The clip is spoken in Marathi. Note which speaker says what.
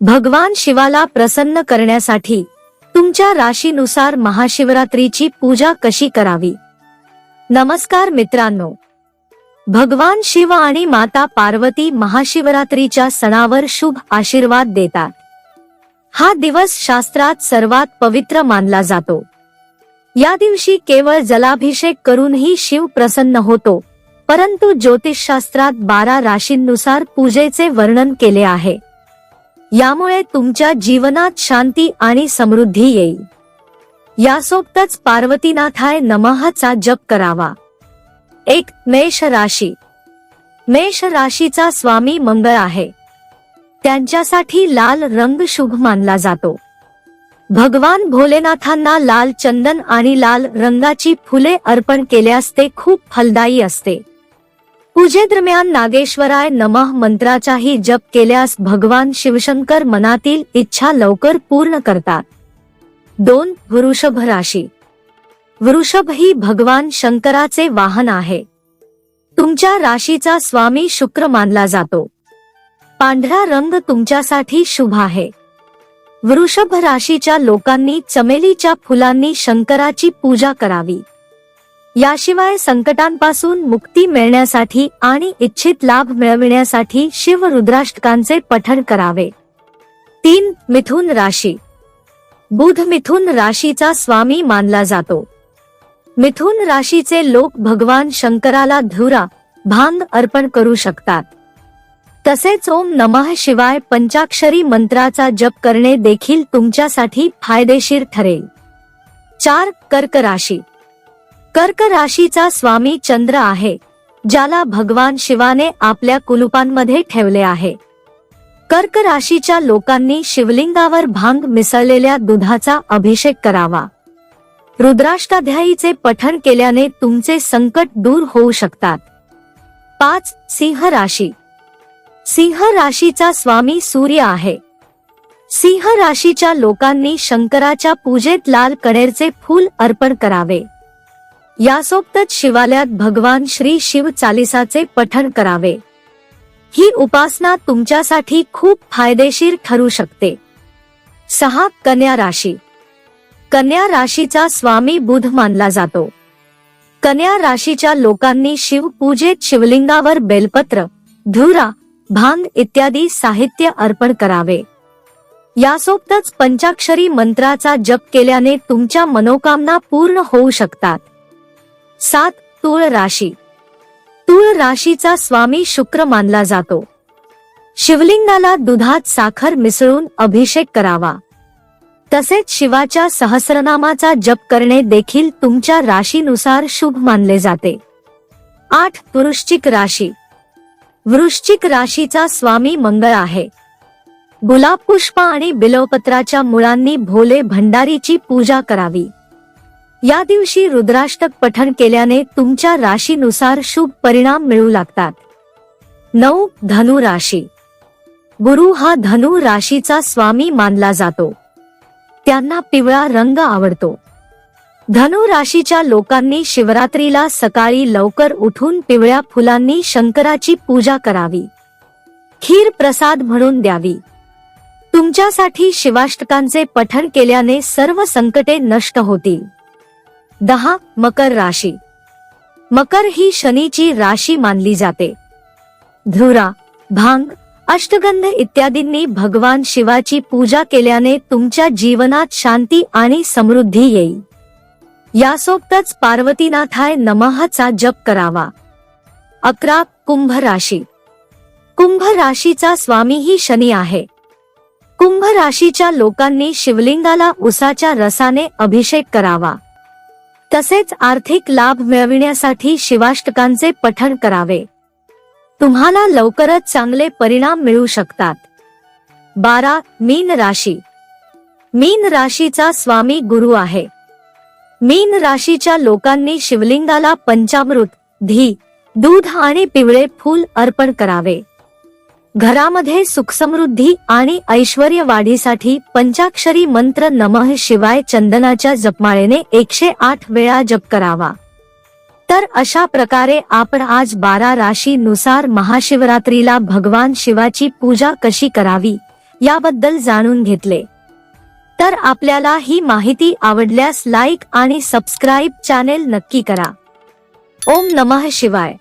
Speaker 1: भगवान शिवाला प्रसन्न करण्यासाठी तुमच्या राशीनुसार महाशिवरात्रीची पूजा कशी करावी? नमस्कार मित्रांनो. भगवान शिव आणि माता पार्वती महाशिवरात्रीच्या सणावर शुभ आशीर्वाद देतात. हा दिवस शास्त्रात सर्वात पवित्र मानला जातो. या दिवशी केवळ जलाभिषेक करूनही शिव प्रसन्न होतो परंतु ज्योतिषशास्त्रात बारा राशींनुसार पूजेचे वर्णन केले आहे. यामुळे तुमच्या जीवनात शांती आणि समृद्धी येईल. यासोबतच पार्वतीनाथाय नमहाचा जप करावा. एक मेष राशी. मेष राशीचा स्वामी मंगळ आहे. त्यांच्यासाठी लाल रंग शुभ मानला जातो. भगवान भोलेनाथांना लाल चंदन आणि लाल रंगाची फुले अर्पण केल्यास ते खूप फलदायी असते. पूजेदरम्यान नागेश्वराय नमः मंत्राचाही जप केल्यास भगवान शिवशंकर मनातील इच्छा लवकर पूर्ण करतात. दोन वृषभ राशी. वृषभ ही भगवान शंकराचे वाहन आहे. तुमच्या राशीचा स्वामी शुक्र मानला जातो. पांढरा रंग तुमच्यासाठी शुभ आहे. वृषभ राशीच्या लोकांनी चमेलीच्या फुलांनी शंकराची पूजा करावी. याशिवाय संकटांपासून मुक्ती मिळण्यासाठी आणि इच्छित लाभ मिळविण्यासाठी शिव रुद्राष्टकांचे पठण करावे. तीन मिथुन राशी. बुध मिथुन राशीचा स्वामी मानला जातो. मिथुन राशीचे लोक भगवान शंकराला धुरा भांग अर्पण करू शकतात. तसेच ओम नमः शिवाय पंचाक्षरी मंत्राचा जप करणे देखील तुमच्यासाठी फायदेशीर ठरेल. चार कर्क राशी. कर्क राशीचा स्वामी चंद्र आहे ज्याला भगवान शिवाने आपल्या कुलुपांमध्ये ठेवले आहे. कर्क राशीच्या लोकांनी शिवलिंगावर भांग मिसळलेल्या दुधाचा अभिषेक करावा. रुद्राष्टाध्यायीचे पठण केल्याने तुमचे संकट दूर होऊ शकतात. पाच सिंह राशी. सिंह राशीचा स्वामी सूर्य आहे. सिंह राशीच्या लोकांनी शंकराच्या पूजेत लाल कणेरचे फूल अर्पण करावे. यासोबतच शिवालयात भगवान श्री शिव चालिसाचे पठण करावे. ही उपासना तुमच्यासाठी खूप फायदेशीर ठरू शकते. सहा कन्या राशी. कन्या राशीचा स्वामी बुध मानला जातो. कन्या राशीच्या लोकांनी शिव पूजेत शिवलिंगावर बेलपत्र धुरा भांग इत्यादी साहित्य अर्पण करावे. यासोबतच पंचाक्षरी मंत्राचा जप केल्याने तुमच्या मनोकामना पूर्ण होऊ शकतात. सात तुळ राशी. तुळ राशीचा स्वामी शुक्र मानला जातो. शिवलिंगाला दुधात साखर मिसळून अभिषेक करावा. तसेच शिवाच्या सहस्रनामाचा जप करणे देखील तुमच्या राशीनुसार शुभ मानले जाते. आठ वृश्चिक राशी. वृश्चिक राशीचा स्वामी मंगळ आहे. गुलाब पुष्प आणि बिलवपत्राच्या मुळांनी भोले भंडारीची पूजा करावी. या दिवशी रुद्राष्टक पठण केल्याने तुमच्या राशीनुसार शुभ परिणाम मिळू लागतात. नऊ धनु राशी. गुरु हा धनु राशीचा स्वामी मानला जातो. त्यांना पिवळा रंग आवडतो. धनु राशीच्या लोकांनी शिवरात्रीला सकाळी लवकर उठून पिवळ्या फुलांनी शंकराची पूजा करावी. खीर प्रसाद म्हणून द्यावी. तुमच्यासाठी शिवाष्टकांचे पठण केल्याने सर्व संकटे नष्ट होतील. दहा मकर राशी. मकर ही शनीची राशी मानली जाते. धुरा भांग अष्टगंध इत्यादींनी भगवान शिवाची पूजा केल्याने तुमच्या जीवनात शांती आणि समृद्धी येईल. यासोबतच पार्वतीनाथाय नमःचा जप करावा. अकरा कुंभ राशी. कुंभ राशीचा स्वामी ही शनी आहे. कुंभ राशीच्या लोकांनी शिवलिंगाला उसाच्या रसाने अभिषेक करावा. तसेच आर्थिक लाभ मिळविण्यासाठी शिवाष्टकांचे पठण करावे. तुम्हाला लवकरच चांगले परिणाम मिळू शकतात. बारा मीन राशी. मीन राशीचा स्वामी गुरु आहे. मीन राशीच्या लोकांनी शिवलिंगाला पंचामृत धी दूध आणि पिवळे फूल अर्पण करावे. घरामध्ये सुखसमृद्धी आणि ऐश्वर वाढीसाठी पंचाक्षरी मंत्र नमः शिवाय चंदनाच्या जपमाळेने एकशे आठ वेळा जप करावा. तर अशा प्रकारे आपण आज बारा राशी नुसार महाशिवरात्रीला भगवान शिवाची पूजा कशी करावी याबद्दल जाणून घेतले. तर आपल्याला ही माहिती आवडल्यास लाईक आणि सबस्क्राईब चॅनेल नक्की करा. ओम नमः शिवाय.